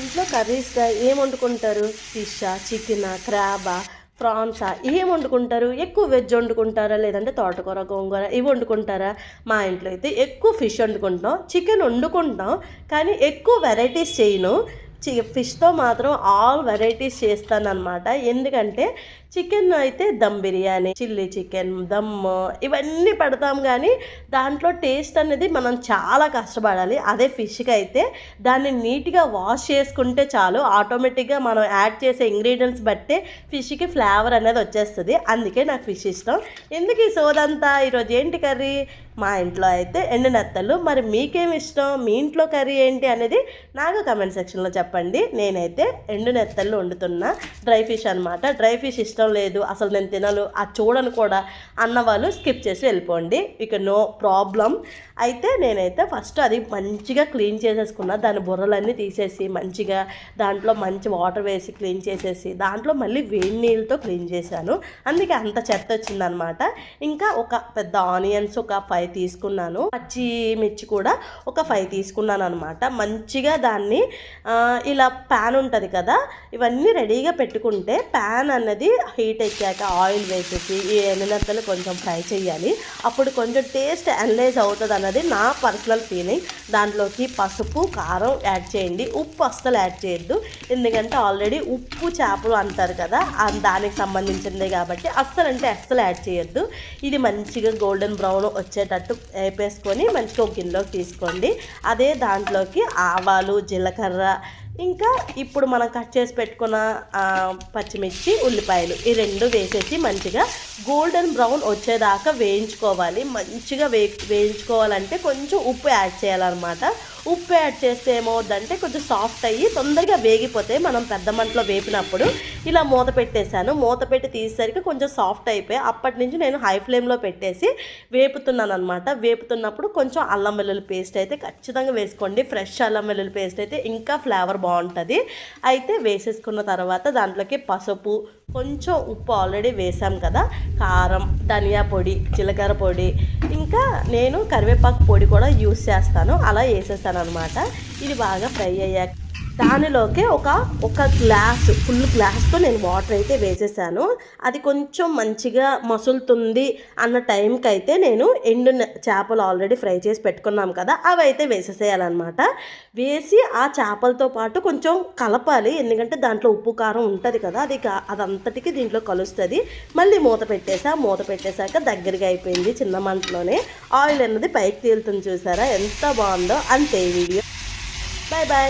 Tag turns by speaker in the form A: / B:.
A: ఇంట్లో కర్రీస్గా ఏం వండుకుంటారు? ఫిషా చికెనా క్రాబా ప్రాన్సా ఏం వండుకుంటారు? ఎక్కువ వెజ్ వండుకుంటారా? లేదంటే తోటకూర గోంగూర ఇవి వండుకుంటారా? మా ఇంట్లో అయితే ఎక్కువ ఫిష్ వండుకుంటాం చికెన్ వండుకుంటాం కానీ ఎక్కువ వెరైటీస్ చేయను. ఫిష్తో మాత్రం ఆల్ వెరైటీస్ చేస్తానన్నమాట. ఎందుకంటే చికెన్ అయితే దమ్ బిర్యానీ చిల్లీ చికెన్ దమ్ ఇవన్నీ పెడతాం కానీ దాంట్లో టేస్ట్ అనేది మనం చాలా కష్టపడాలి. అదే ఫిష్కి అయితే దాన్ని నీట్గా వాష్ చేసుకుంటే చాలు. ఆటోమేటిక్గా మనం యాడ్ చేసే ఇంగ్రీడియంట్స్ బట్టే ఫిష్కి ఫ్లేవర్ అనేది వచ్చేస్తుంది. అందుకే నాకు ఫిష్ ఇష్టం. ఎందుకు ఈ సోదంతా? ఈరోజు ఏంటి కర్రీ? మా ఇంట్లో అయితే ఎండినత్తలు మరి మీకేమి ఇష్టం? మీ ఇంట్లో కర్రీ ఏంటి అనేది నాకు కమెంట్ సెక్షన్లో చెప్పండి. చెప్పండి. నేనైతే ఎండు నెత్తళ్ళు వండుతున్నా డ్రై ఫిష్ అనమాట డ్రై ఫిష్ ఇష్టం లేదు. అసలు నేను తినలు ఆ చూడను కూడా అన్న వాళ్ళు స్కిప్ చేసి వెళ్ళిపోండి. ఇక నో ప్రాబ్లం. అయితే నేనైతే ఫస్ట్ అది మంచిగా క్లీన్ చేసేసుకున్నా. దాని బుర్రలన్నీ తీసేసి మంచిగా దాంట్లో మంచి వాటర్ వేసి క్లీన్ చేసేసి దాంట్లో మళ్ళీ వేడి నీళ్ళతో క్లీన్ చేశాను. అందుకే అంత చెత్త వచ్చిందనమాట ఇంకా ఒక పెద్ద ఆనియన్స్ ఒక ఫైవ్ తీసుకున్నాను. పచ్చిమిర్చి కూడా ఒక ఫైవ్ తీసుకున్నాను అనమాట మంచిగా దాన్ని ఇలా ప్యాన్ ఉంటుంది కదా ఇవన్నీ రెడీగా పెట్టుకుంటే ప్యాన్ అన్నది హీట్ ఎక్కాక ఆయిల్ వేసేసి ఈ ఎన్నెత్తలు కొంచెం ఫ్రై చేయాలి. అప్పుడు కొంచెం టేస్ట్ అనలైజ్ అవుతుంది అన్నది నా పర్సనల్ ఫీలింగ్ దాంట్లోకి పసుపు కారం యాడ్ చేయండి. ఉప్పు అస్సలు యాడ్ చేయొద్దు. ఎందుకంటే ఆల్రెడీ ఉప్పు చేపలు అంటారు కదా దానికి సంబంధించిందే కాబట్టి అస్సలు అంటే అస్సలు యాడ్ చేయొద్దు. ఇది మంచిగా గోల్డెన్ బ్రౌన్ వచ్చేటట్టు వేపేసుకొని మంచిగా ఒక గిన్నెలోకి తీసుకోండి. అదే దాంట్లోకి ఆవాలు జీలకర్ర ఇంకా ఇప్పుడు మనం కట్ చేసి పెట్టుకున్న పచ్చిమిర్చి ఉల్లిపాయలు ఈ రెండు వేసేసి మంచిగా గోల్డెన్ బ్రౌన్ వచ్చేదాకా వేయించుకోవాలి. మంచిగా వే వేయించుకోవాలంటే కొంచెం ఉప్పు యాడ్ చేయాలన్నమాట. ఉప్పు యాడ్ చేస్తే ఏమవుద్దంటే కొంచెం సాఫ్ట్ అయ్యి తొందరగా వేగిపోతాయి మనం పెద్ద మంటలో వేపినప్పుడు ఇలా మూత పెట్టేశాను. మూత పెట్టి తీసేసరికి కొంచెం సాఫ్ట్ అయిపోయి అప్పటి నుంచి నేను హై ఫ్లేమ్లో పెట్టేసి వేపుతున్నాను అనమాట వేపుతున్నప్పుడు కొంచెం అల్లం వెల్లుల్లి పేస్ట్ అయితే ఖచ్చితంగా వేసుకోండి. ఫ్రెష్ అల్లం వెల్లుల్లి పేస్ట్ అయితే ఇంకా ఫ్లేవర్ బాగుంటుంది. అయితే వేసేసుకున్న తర్వాత దాంట్లోకి పసుపు కొంచెం ఉప్పు ఆల్రెడీ వేసాం కదా. కారం ధనియా పొడి జీలకర్ర పొడి ఇంకా నేను కరివేపాకు పొడి కూడా యూస్ చేస్తాను. అలా వేసేసాను అనమాట ఇది బాగా ఫ్రై అయ్యాక దానిలోకి ఒక ఒక గ్లాస్ ఫుల్ గ్లాస్తో నేను వాటర్ అయితే వేసేసాను. అది కొంచెం మంచిగా మసులుతుంది అన్న టైంకి అయితే నేను ఎండు చేపలు ఆల్రెడీ ఫ్రై చేసి పెట్టుకున్నాం కదా అవి అయితే వేసేసేయాలన్నమాట. వేసి ఆ చేపలతో పాటు కొంచెం కలపాలి ఎందుకంటే దాంట్లో ఉప్పు కారం ఉంటుంది కదా అది అదంతటికి దీంట్లో కలుస్తుంది. మళ్ళీ మూత పెట్టేసా మూత పెట్టేశాక దగ్గరగా అయిపోయింది చిన్న మంటలోనే. ఆయిల్ అన్నది పైకి తేలుతుంది చూసారా ఎంత బాగుందో అంతే వీడియో. Bye bye